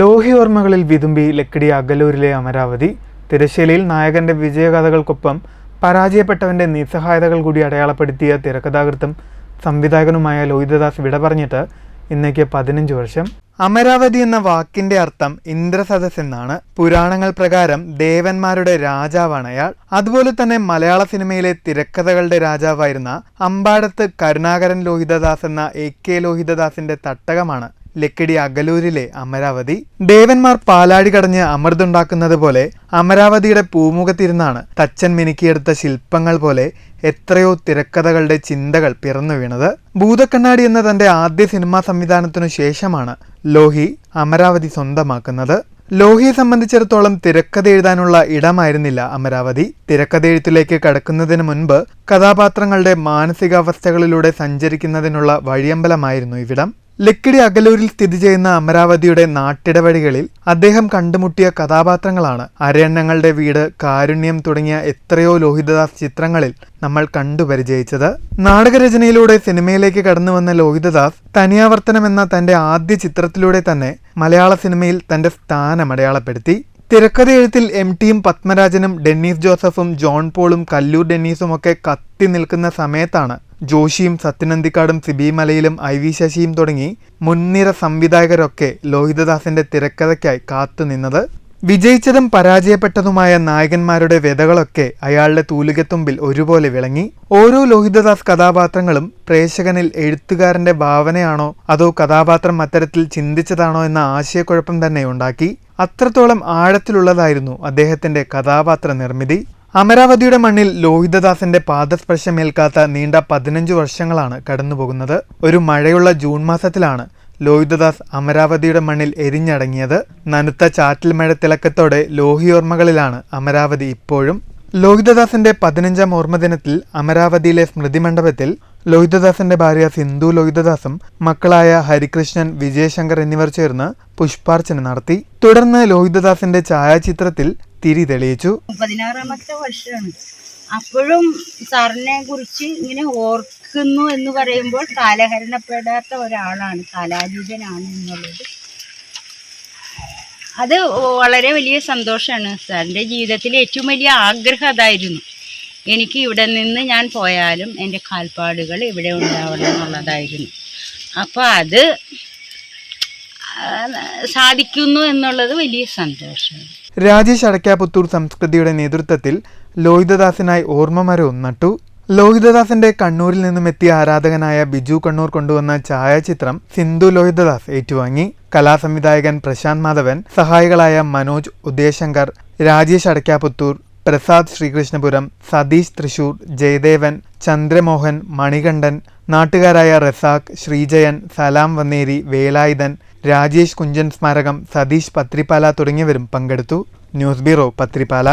ലോഹി ഓർമ്മകളിൽ വിതുമ്പി ലക്കിടി അഗലൂരിലെ അമരാവതി തിരശ്ശീലയിൽ നായകന്റെ വിജയകഥകൾക്കൊപ്പം പരാജയപ്പെട്ടവന്റെ നിസ്സഹായതകൾ കൂടി അടയാളപ്പെടുത്തിയ തിരക്കഥാകൃത്തും സംവിധായകനുമായ ലോഹിതദാസ് വിട പറഞ്ഞിട്ട് ഇന്നേക്ക് പതിനഞ്ച് വർഷം. അമരാവതി എന്ന വാക്കിന്റെ അർത്ഥം ഇന്ദ്രസദസ് എന്നാണ്. പുരാണങ്ങൾ പ്രകാരം ദേവന്മാരുടെ രാജാവാണ് അയാൾ. അതുപോലെ തന്നെ മലയാള സിനിമയിലെ തിരക്കഥകളുടെ രാജാവായിരുന്ന അമ്പാടത്ത് കരുണാകരൻ ലോഹിതദാസ് എന്ന എ കെ ലോഹിതദാസിന്റെ തട്ടകമാണ്. ലക്കിടി അഗലൂരിലെ അമരാവതി. ദേവന്മാർ പാലാടി കടഞ്ഞ് അമൃതുണ്ടാക്കുന്നത് പോലെ അമരാവതിയുടെ പൂമുഖത്തിരുന്നാണ് തച്ചൻ മിനുക്കിയെടുത്ത ശില്പങ്ങൾ പോലെ എത്രയോ തിരക്കഥകളുടെ ചിന്തകൾ പിറന്നു വീണത്. ഭൂതക്കണ്ണാടി എന്ന തന്റെ ആദ്യ സിനിമാ സംവിധാനത്തിനു ശേഷമാണ് ലോഹി അമരാവതി സ്വന്തമാക്കുന്നത്. ലോഹിയെ സംബന്ധിച്ചിടത്തോളം തിരക്കഥ എഴുതാനുള്ള ഇടമായിരുന്നില്ല അമരാവതി. തിരക്കഥ എഴുത്തിലേക്ക് കടക്കുന്നതിന് മുൻപ് കഥാപാത്രങ്ങളുടെ മാനസികാവസ്ഥകളിലൂടെ സഞ്ചരിക്കുന്നതിനുള്ള വഴിയമ്പലമായിരുന്നു ഇവിടം. ലക്കിടി അകലൂരിൽ സ്ഥിതി ചെയ്യുന്ന അമരാവതിയുടെ നാട്ടിടവഴികളിൽ അദ്ദേഹം കണ്ടുമുട്ടിയ കഥാപാത്രങ്ങളാണ്. അരയണ്ണങ്ങളുടെ വീട് കാരുണ്യം തുടങ്ങിയ എത്രയോ ലോഹിതദാസ് ചിത്രങ്ങളിൽ നമ്മൾ കണ്ടു പരിചയിച്ചത്. നാടകരചനയിലൂടെ സിനിമയിലേക്ക് കടന്നു വന്ന ലോഹിതദാസ് തനിയാവർത്തനം എന്ന തന്റെ ആദ്യ ചിത്രത്തിലൂടെ തന്നെ മലയാള സിനിമയിൽ തന്റെ സ്ഥാനം അടയാളപ്പെടുത്തി. തിരക്കഥ എഴുത്തിൽ എം ടിയും പത്മരാജനും ഡെന്നീസ് ജോസഫും ജോൺ പോളും കല്ലൂർ ഡെന്നീസും ഒക്കെ കത്തി നിൽക്കുന്ന സമയത്താണ് ജോഷിയും സത്യനന്ദിക്കാടും സിബി മലയിലും ഐ വി ശശിയും തുടങ്ങി മുൻനിര സംവിധായകരൊക്കെ ലോഹിതദാസിന്റെ തിരക്കഥയ്ക്കായി കാത്തുനിന്നത് വിജയിച്ചതും പരാജയപ്പെട്ടതുമായ നായകന്മാരുടെ വ്യതകളൊക്കെ അയാളുടെ തൂലികത്തുമ്പിൽ ഒരുപോലെ വിളങ്ങി. ഓരോ ലോഹിതദാസ് കഥാപാത്രങ്ങളും പ്രേക്ഷകനിൽ എഴുത്തുകാരന്റെ ഭാവനയാണോ അതോ കഥാപാത്രം അത്തരത്തിൽ ചിന്തിച്ചതാണോ എന്ന ആശയക്കുഴപ്പം തന്നെ ഉണ്ടാക്കി. അത്രത്തോളം ആഴത്തിലുള്ളതായിരുന്നു അദ്ദേഹത്തിന്റെ കഥാപാത്ര നിർമ്മിതി അമരാവതിയുടെ മണ്ണിൽ ലോഹിതദാസിന്റെ പാദസ്പർശമേൽക്കാത്ത നീണ്ട പതിനഞ്ചു വർഷങ്ങളാണ് കടന്നുപോകുന്നത്. ഒരു മഴയുള്ള ജൂൺ മാസത്തിലാണ് ലോഹിതദാസ് അമരാവതിയുടെ മണ്ണിൽ എരിഞ്ഞടങ്ങിയത്. നനുത്ത ചാറ്റിൽ മഴ തിളക്കത്തോടെ ലോഹിയോർമ്മകളിലാണ് അമരാവതി ഇപ്പോഴും. ലോഹിതദാസിന്റെ പതിനഞ്ചാം ഓർമ്മദിനത്തിൽ അമരാവതിയിലെ സ്മൃതി മണ്ഡപത്തിൽ ലോഹിതദാസിന്റെ ഭാര്യ സിന്ധു ലോഹിതദാസും മക്കളായ ഹരികൃഷ്ണൻ വിജയശങ്കർ എന്നിവർ ചേർന്ന് പുഷ്പാർച്ചന നടത്തി. തുടർന്ന് ലോഹിതദാസിന്റെ ഛായാചിത്രത്തിൽ തിരി തെളിയിച്ചു. പതിനാറാമത്തെ വർഷമാണ്. അപ്പോഴും സാറിനെ കുറിച്ച് ഇങ്ങനെ ഓർക്കുന്നു എന്ന് പറയുമ്പോൾ കാലഹരണപ്പെടാത്ത ഒരാളാണ് കാലാതീതനാണ് എന്നുള്ളത്. അത് വളരെ വലിയ സന്തോഷമാണ്. സാറിന്റെ ജീവിതത്തിലെ ഏറ്റവും വലിയ ആഗ്രഹം അതായിരുന്നു. എനിക്ക് ഇവിടെ നിന്ന് ഞാൻ പോയാലും എന്റെ കാൽപ്പാടുകൾ ഇവിടെ ഉണ്ടാവണം എന്നുള്ളതായിരുന്നു. അപ്പോൾ അത് സാധിക്കുന്നു എന്നുള്ളത് വലിയ സന്തോഷമാണ്. രാജേഷ് അടക്കാപുത്തൂർ സംസ്കൃതിയുടെ നേതൃത്വത്തിൽ ലോഹിതദാസിനായി ഓർമ്മമരവും നട്ടു. ലോഹിതദാസിന്റെ കണ്ണൂരിൽ നിന്നും എത്തിയ ആരാധകനായ ബിജു കണ്ണൂർ കൊണ്ടുവന്ന ഛായാചിത്രം സിന്ധു ലോഹിതദാസ് ഏറ്റുവാങ്ങി. കലാസംവിധായകൻ പ്രശാന്ത് മാധവൻ സഹായികളായ മനോജ് ഉദയശങ്കർ രാജേഷ് അടക്കാപുത്തൂർ പ്രസാദ് ശ്രീകൃഷ്ണപുരം സതീഷ് തൃശൂർ ജയദേവൻ ചന്ദ്രമോഹൻ മണികണ്ഠൻ നാട്ടുകാരായ റസാഖ് ശ്രീജയൻ സലാം വന്നേരി വേലായുധൻ രാജേഷ് കുഞ്ചൻ സ്മാരകം സതീഷ് പത്രിപ്പാല തുടങ്ങിയവരും പങ്കെടുത്തു. News bureau Pathirippala